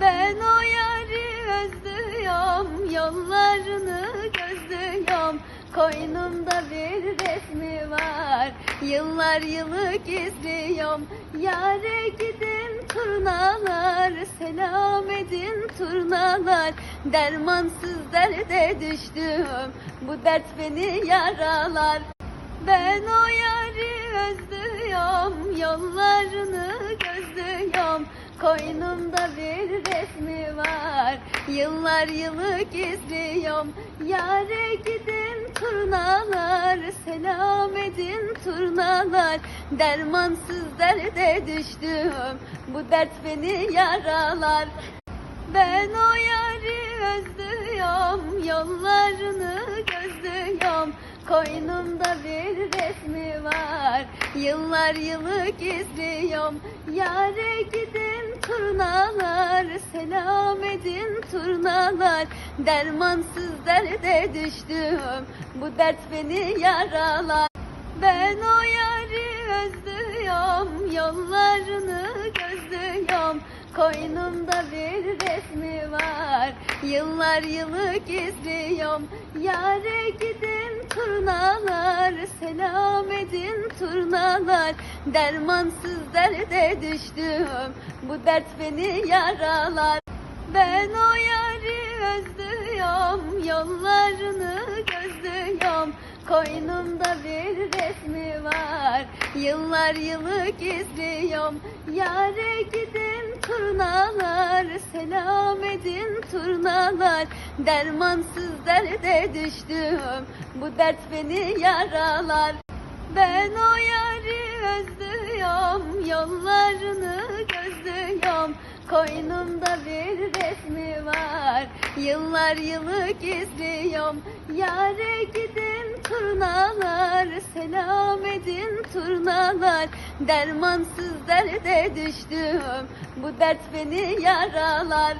Ben o yari özlüyorum, yollarını gözlüyorum. Koynumda bir resmi var, yıllar yılı gizliyorum. Yare gidin turnalar, selam edin turnalar. Dermansız derde düştüm, bu dert beni yaralar. Ben o yari özlüyorum, yollarını gözlüyorum. Koynumda bir resmi var, yıllar yılı gizliyorum. Yare gidin turnalar, selam edin turnalar. Dermansız derde düştüm, bu dert beni yaralar. Ben o yari özlüyorum, yollarını gözlüyorum. Koynumda bir resmi var, yıllar yılı gizliyorum. Yare gidin turnalar, selam edin turnalar. Dermansız derde düştüm, bu dert beni yaralar. Ben o yari özlüyorum, yollarını gözlüyorum. Koynumda bir resmi var, yıllar yılı gizliyorum. Yare gidin turnalar, selam edin turnalar. Dermansız derde düştüm, bu dert beni yaralar. Ben o yari özlüyorum, yollarını gözlüyorum. Koynumda bir resmi var, yıllar yılı gizliyorum. Yare gidin turnalar, selam edin turnalar. Dermansız derde düştüm, bu dert beni yaralar. Ben o yari özlüyorum, yollarını gözlüyorum. Koynumda bir resmi var, yıllar yılı gizliyorum. Yare gidin turnalar, selam edin turnalar. Dermansız derde düştüm, bu dert beni yaralar.